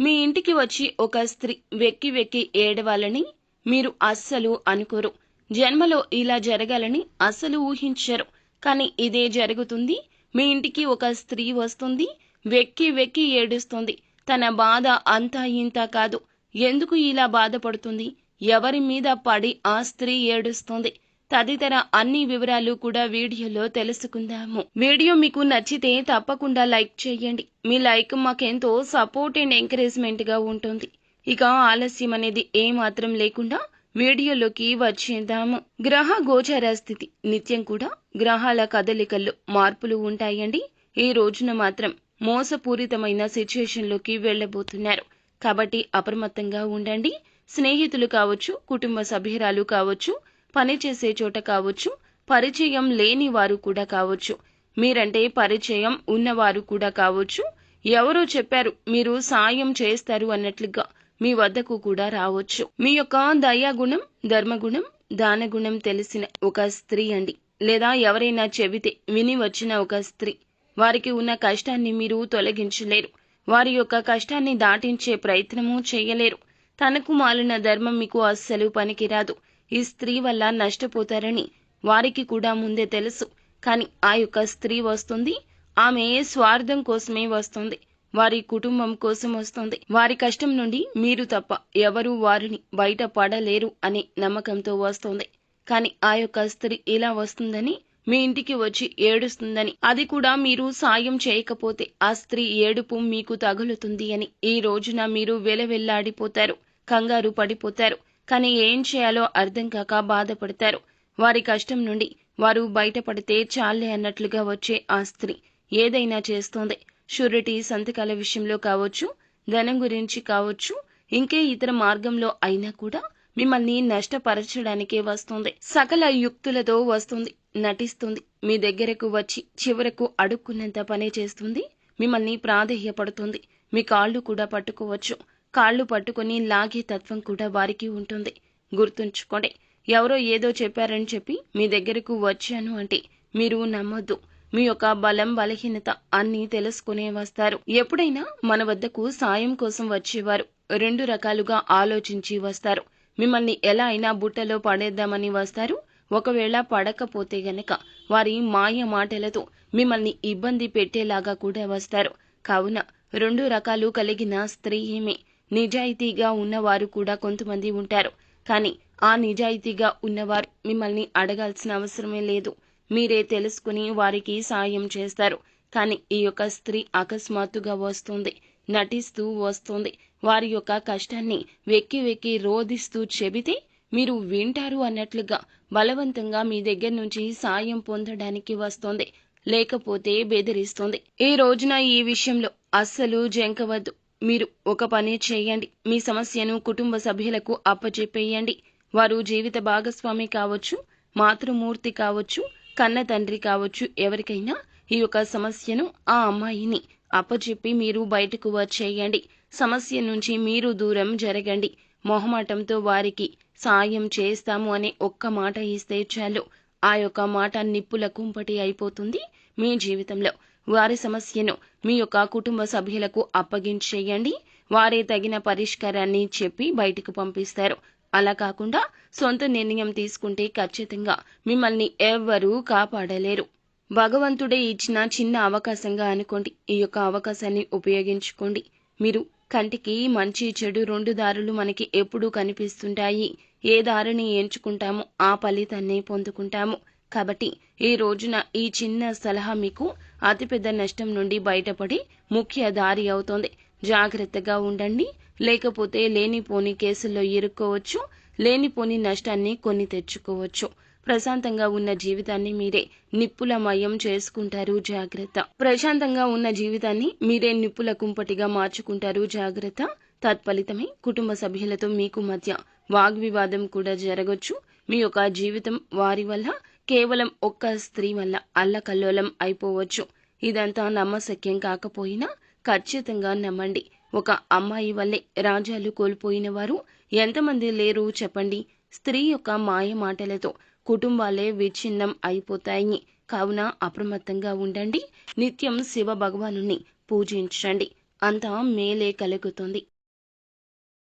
మీ ఇంటికి వచ్చి ఒక స్త్రీ వెక్కి వెక్కి ఏడవాలని మీరు అస్సలు అనుకోరు. జన్మలో ఇలా జరగాలని అస్సలు ఊహించరు. కానీ ఇదే జరుగుతుంది. మీ ఇంటికి ఒక స్త్రీ వస్తుంది వెక్కి వెక్కి ఏడుస్తుంది. తన బాధ అంతా ఇంత కాదు. ఎందుకు ఇలా బాధపడుతుంది? ఎవరి మీద పడి ఆ స్త్రీ ఏడుస్తుంది? తదితర అన్ని వివరాలు కూడా వీడియోలో తెలుసుకుందాము. వీడియో మీకు నచ్చితే తప్పకుండా లైక్ చేయండి. మీ లైక్ మాకెంతో సపోర్ట్ అండ్ ఎంకరేజ్మెంట్గా ఉంటుంది. ఇక ఆలస్యం అనేది ఏ మాత్రం లేకుండా వీడియోలోకి వచ్చేద్దాము. గ్రహ గోచర స్థితి. నిత్యం కూడా గ్రహాల కదలికల్లో మార్పులు ఉంటాయండి. ఈ రోజున మాత్రం మోసపూరితమైన సిచ్యుయేషన్లోకి వెళ్ళబోతున్నారు కాబట్టి అప్రమత్తంగా ఉండండి. స్నేహితులు కావచ్చు కుటుంబ సభ్యురాలు కావచ్చు పనిచేసే చోట కావచ్చు పరిచయం లేని వారు కూడా కావచ్చు. మీరంటే పరిచయం ఉన్నవారు కూడా కావచ్చు. ఎవరో చెప్పారు మీరు సాయం చేస్తారు అన్నట్లుగా మీ వద్దకు కూడా రావచ్చు. మీ యొక్క దయాగుణం ధర్మగుణం దానగుణం తెలిసిన ఒక స్త్రీ అండి. లేదా ఎవరైనా చెబితే విని వచ్చిన ఒక స్త్రీ. వారికి ఉన్న కష్టాన్ని మీరు తొలగించలేరు. వారి యొక్క కష్టాన్ని దాటించే ప్రయత్నము చేయలేరు. తనకు మాలిన ధర్మం మీకు అస్సలు పనికిరాదు. ఈ స్త్రీ వల్ల నష్టపోతారని వారికి కూడా ముందే తెలుసు. కానీ ఆ యొక్క స్త్రీ వస్తుంది. ఆమె స్వార్థం కోసమే వస్తుంది. వారి కుటుంబం కోసం వస్తుంది. వారి కష్టం నుండి మీరు తప్ప ఎవరు వారిని బయట పడలేరు అనే నమ్మకంతో వస్తుంది. కానీ ఆ యొక్క స్త్రీ ఇలా వస్తుందని మీ ఇంటికి వచ్చి ఏడుస్తుందని అది కూడా మీరు సాయం చేయకపోతే ఆ స్త్రీ ఏడుపు మీకు తగులుతుంది అని ఈ రోజున మీరు వెలవెల్లాడిపోతారు కంగారు పడిపోతారు. కానీ ఏం చేయాలో అర్థం కాక బాధపడతారు. వారి కష్టం నుండి వారు బయటపడితే చాలే అన్నట్లుగా వచ్చే ఆ స్త్రీ. ఏదైనా చేస్తోంది. షూరిటీ సంతకాల విషయంలో కావచ్చు ధనం గురించి కావచ్చు ఇంకే ఇతర మార్గంలో అయినా కూడా మిమ్మల్ని నష్టపరచడానికే వస్తుంది. సకల యుక్తులతో వస్తుంది నటిస్తుంది. మీ దగ్గరకు వచ్చి చివరకు అడుక్కున్నంత పనే చేస్తుంది. మిమ్మల్ని ప్రాధేయపడుతుంది. మీ కాళ్ళు కూడా పట్టుకోవచ్చు. కాళ్ళు పట్టుకొని లాగే తత్వం కూడా వారికి ఉంటుంది. గుర్తుంచుకోండి ఎవరో ఏదో చెప్పారని చెప్పి మీ దగ్గరకు వచ్చాను అంటే మీరు నమ్మొద్దు. మీ యొక్క బలం బలహీనత అన్నీ తెలుసుకునే వస్తారు. ఎప్పుడైనా మన వద్దకు సాయం కోసం వచ్చేవారు. రెండు రకాలుగా ఆలోచించి వస్తారు. మిమ్మల్ని ఎలా అయినా బుట్టలో పడేద్దామని వస్తారు. ఒకవేళ పడకపోతే గనక వారి మాయ మాటలతో మిమ్మల్ని ఇబ్బంది పెట్టేలాగా కూడా వస్తారు. కావున రెండు రకాలు కలిగిన స్త్రీ ఏమే నిజాయితీగా ఉన్నవారు కూడా కొంతమంది ఉంటారు. కానీ ఆ నిజాయితీగా ఉన్నవారు మిమ్మల్ని అడగాల్సిన అవసరమే లేదు. మీరే తెలుసుకుని వారికి సాయం చేస్తారు. కానీ ఈ యొక్క స్త్రీ అకస్మాత్తుగా వస్తుంది. నటిస్తూ వస్తుంది. వారి యొక్క కష్టాన్ని వెక్కి వెక్కి రోధిస్తూ చెబితే మీరు వింటారు అన్నట్లుగా బలవంతంగా మీ దగ్గర నుంచి సాయం పొందడానికి వస్తోంది. లేకపోతే బెదిరిస్తుంది. ఈ రోజున ఈ విషయంలో అస్సలు జంకవద్దు. మీరు ఒక పని చేయండి. మీ సమస్యను కుటుంబ సభ్యులకు అప్పచెప్పేయండి. వారు జీవిత భాగస్వామి కావచ్చు మాతృమూర్తి కావచ్చు కన్న తండ్రి కావచ్చు ఎవరికైనా ఈ యొక్క సమస్యను ఆ అమ్మాయిని అప్పచెప్పి మీరు బయటకు వచ్చేయండి. సమస్య నుంచి మీరు దూరం జరగండి. మొహమాటంతో వారికి సాయం చేస్తాము అనే ఒక్క మాట ఇస్తే చాలు. ఆ యొక్క మాట నిప్పుల కుంపటి అయిపోతుంది మీ జీవితంలో. వారి సమస్యను మీ యొక్క కుటుంబ సభ్యులకు అప్పగించేయండి. వారే తగిన పరిష్కారాన్ని చెప్పి బయటకు పంపిస్తారు. అలా కాకుండా సొంత నిర్ణయం తీసుకుంటే ఖచ్చితంగా మిమ్మల్ని ఎవ్వరూ కాపాడలేరు. భగవంతుడే ఇచ్చిన చిన్న అవకాశంగా అనుకోండి. ఈ యొక్క అవకాశాన్ని ఉపయోగించుకోండి. మీరు కంటికి మంచి చెడు రెండు దారులు మనకి ఎప్పుడూ కనిపిస్తుంటాయి. ఏ దారిని ఎంచుకుంటామో ఆ ఫలితాన్ని పొందుకుంటాము. కాబట్టి ఈ రోజున ఈ చిన్న సలహా మీకు అతిపెద్ద నష్టం నుండి బయటపడి ముఖ్య దారి అవుతోంది. జాగ్రత్తగా ఉండండి. లేకపోతే లేనిపోని కేసుల్లో ఇరుక్కోవచ్చు. లేనిపోని నష్టాన్ని కొని తెచ్చుకోవచ్చు. ప్రశాంతంగా ఉన్న జీవితాన్ని మీరే నిప్పులమయం చేసుకుంటారు. జాగ్రత్త. ప్రశాంతంగా ఉన్న జీవితాన్ని మీరే నిప్పుల కుంపటిగా మార్చుకుంటారు. జాగ్రత్త. తత్ఫలితమే కుటుంబ సభ్యులతో మీకు మధ్య వాగ్వివాదం కూడా జరగొచ్చు. మీ యొక్క జీవితం వారి వల్ల కేవలం ఒక్క స్త్రీ వల్ల అల్లకల్లోలం అయిపోవచ్చు. ఇదంతా నమ్మశక్యం కాకపోయినా ఖచ్చితంగా నమ్మండి. ఒక అమ్మాయి వల్లే రాజ్యాలు కోల్పోయిన వారు ఎంతమంది లేరు చెప్పండి. స్త్రీ యొక్క మాయ మాటలతో కుటుంబాలే విచ్ఛిన్నం అయిపోతాయి. కావున అప్రమత్తంగా ఉండండి. నిత్యం శివ భగవాను పూజించండి. అంతా మేలే కలుగుతుంది.